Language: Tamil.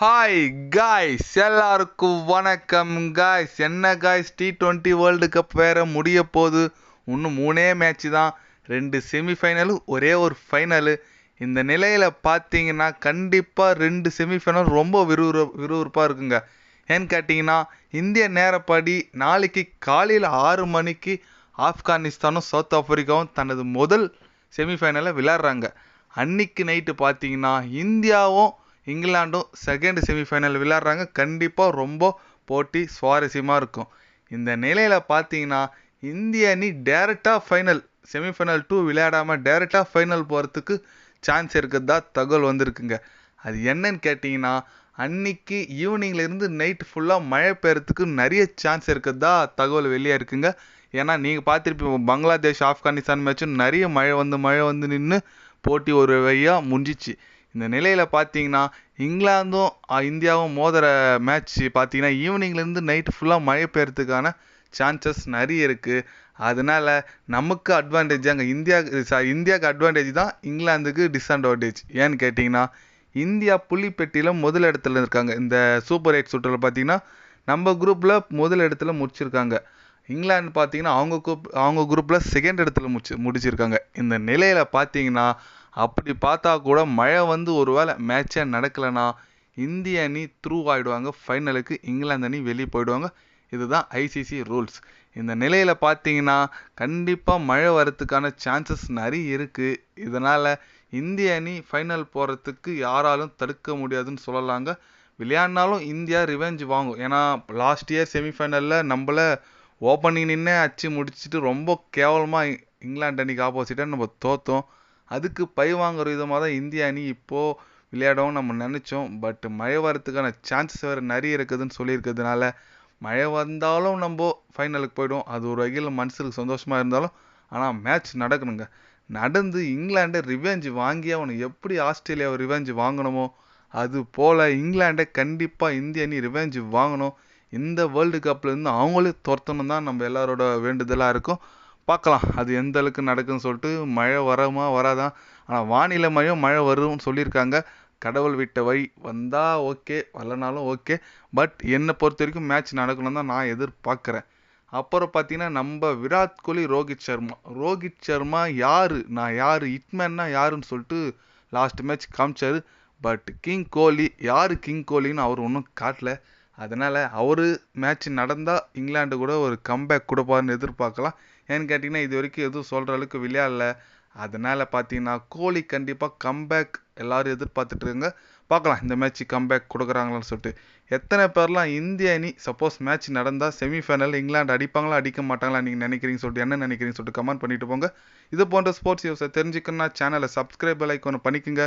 ஹாய் காய்ஸ் எல்லாருக்கும் வணக்கம் காய்ஸ் என்ன guys T twenty world cup வேற முடிய போகுது. இன்னும் மூணே மேட்ச்சு தான். ரெண்டு செமிஃபைனலு ஒரே ஒரு ஃபைனலு இந்த நிலையில் பார்த்தீங்கன்னா கண்டிப்பாக ரெண்டு செமிஃபைனல் ரொம்ப விறுவிறு விறுவிறுப்பாக இருக்குங்க. ஏன்னு கேட்டிங்கன்னா இந்திய நேரப்படி நாளைக்கு காலையில் ஆறு மணிக்கு ஆப்கானிஸ்தானும் சவுத் ஆப்பிரிக்காவும் தனது முதல் செமிஃபைனலை விளையாடுறாங்க. அன்னைக்கு நைட்டு பார்த்தீங்கன்னா இந்தியாவும் இங்கிலாண்டும் செகண்ட் செமிஃபைனல் விளையாடுறாங்க. கண்டிப்பாக ரொம்ப போட்டி சுவாரஸ்யமாக இருக்கும். இந்த நிலையில் பார்த்தீங்கன்னா இந்திய அணி டேரெக்டாக ஃபைனல் செமிஃபைனல் டூ விளையாடாமல் டேரெக்டாக ஃபைனல் போகிறதுக்கு சான்ஸ் இருக்கிறதா தகவல் வந்திருக்குங்க. அது என்னன்னு கேட்டிங்கன்னா அன்னைக்கு ஈவினிங்லேருந்து நைட் ஃபுல்லாக மழை பெய்யறதுக்கு நிறைய சான்ஸ் இருக்கிறதா தகவல் வெளியே இருக்குங்க. ஏன்னா நீங்கள் பார்த்துருப்பீங்க பங்களாதேஷ் ஆப்கானிஸ்தான் மேட்சும் நிறைய மழை வந்து மழை வந்து நின்று போட்டி ஒரு வழியாக முடிஞ்சிச்சு. இந்த நிலையில் பார்த்தீங்கன்னா இங்கிலாந்தும் இந்தியாவும் மோதுற மேட்ச் பார்த்தீங்கன்னா ஈவினிங்லேருந்து நைட் ஃபுல்லாக மழை பெய்யறதுக்கான சான்சஸ் நிறைய இருக்குது அதனால நமக்கு அட்வான்டேஜ் அங்கே இந்தியா sorry, இந்தியாவுக்கு அட்வான்டேஜ் தான் இங்கிலாந்துக்கு டிஸ்அட்வான்டேஜ் ஏன்னு கேட்டிங்கன்னா இந்தியா புள்ளிப்பெட்டியில் முதல் இடத்துல இருக்காங்க. இந்த சூப்பர் எயிட் சுற்றில் பார்த்தீங்கன்னா நம்ம குரூப்பில் முதல் இடத்துல முடிச்சிருக்காங்க. இங்கிலாந்து பார்த்தீங்கன்னா அவங்க குரூப் அவங்க குரூப்பில் செகண்ட் இடத்துல முடிச்சு முடிச்சிருக்காங்க. இந்த நிலையில் பார்த்தீங்கன்னா அப்படி பார்த்தா கூட மழை வந்து ஒருவேளை மேட்சே நடக்கலைன்னா இந்திய அணி த்ரூ ஆகிடுவாங்க ஃபைனலுக்கு இங்கிலாந்து அணி வெளியே போயிடுவாங்க. இதுதான் ஐசிசி ரூல்ஸ் இந்த நிலையில் பார்த்தீங்கன்னா கண்டிப்பாக மழை வரத்துக்கான சான்சஸ் நிறைய இருக்குது இதனால் இந்திய அணி ஃபைனல் போகிறதுக்கு யாராலும் தடுக்க முடியாதுன்னு சொல்லலாங்க. விளையாடினாலும் இந்தியா ரிவெஞ்ச் வாங்கும். ஏன்னா லாஸ்ட் இயர் செமிஃபைனலில் நம்மளை ஓப்பனிங் நின்று அச்சு முடிச்சுட்டு ரொம்ப கேவலமாக இங்கிலாந்து அணிக்கு ஆப்போசிட்டாக நம்ம தோற்றோம் அதுக்கு பழி வாங்குற விதமாக தான் இந்திய அணி இப்போது விளையாடவும் நம்ம நினச்சோம். பட் மழை வரத்துக்கான சான்சஸ் வேறு நிறைய இருக்குதுன்னு சொல்லியிருக்கிறதுனால மழை வந்தாலும் நம்ம ஃபைனலுக்கு போயிடும் அது ஒரு வகையில் மனசுக்கு சந்தோஷமாக இருந்தாலும் ஆனால் மேட்ச் நடக்கணுங்க. நடந்து இங்கிலாண்டை ரிவெஞ்ச் வாங்கி அவனை எப்படி ஆஸ்திரேலியாவை ரிவெஞ்ச் வாங்கணுமோ அது போல் இங்கிலாண்டை கண்டிப்பாக இந்திய அணி ரிவெஞ்ச் வாங்கணும். இந்த வேர்ல்டு கப்லேருந்து அவங்களே துரத்தணும் தான் நம்ம எல்லாரோட வேண்டுதலாக இருக்கும். பார்க்கலாம். அது எந்த அளவுக்கு நடக்குன்னு சொல்லிட்டு மழை வரமா வராதான் ஆனால் வானிலை மையம் மழை வரும்னு சொல்லியிருக்காங்க. கடவுள் விட்ட வழி வந்தால் ஓகே வரலனாலும் ஓகே. பட் என்னை பொறுத்த வரைக்கும் மேட்ச் நடக்கணும் தான் நான் எதிர்பார்க்குறேன். அப்புறம் பார்த்தீங்கன்னா நம்ம விராட் கோலி ரோஹித் சர்மா. ரோஹித் சர்மா யார்? நான் யார்? இட்மேன்னா யாருன்னு சொல்லிட்டு லாஸ்ட் மேட்ச் காமிச்சார். பட் கிங் கோலி யார் கிங் கோலின்னு அவர் ஒன்றும் காட்டல. அதனால் அவர் மேட்ச் நடந்தால் இங்கிலாந்து கூட ஒரு கம்பேக் கொடுப்பாருன்னு எதிர்பார்க்கலாம். ஏன்னு கேட்டிங்கன்னா இது வரைக்கும் எதுவும் சொல்கிற அளவுக்கு விளையாடல. அதனால் பார்த்தீங்கன்னா கோலி கண்டிப்பாக கம்பேக் எல்லோரும் எதிர்பார்த்துட்டு இருங்க பார்க்கலாம் இந்த மேட்ச் கம்பேக் கொடுக்குறாங்களான்னு சொல்லிட்டு. எத்தனை பேர்லாம் இந்திய அணி சப்போஸ் மேட்ச் நடந்தால் செமிஃபைனல் இங்கிலாந்து அடிப்பாங்களா அடிக்க மாட்டாங்களா நீங்கள் நினைக்கிறீங்க சொல்லிட்டு என்ன நினைக்கிறீங்க சொல்லிட்டு கமெண்ட் பண்ணிட்டு போங்க. இது போன்ற ஸ்போர்ட்ஸ் நியூஸை தெரிஞ்சுக்கணும்னா சேனலை சப்ஸ்கிரைப் லைக் ஒன்று பண்ணிக்கோங்க.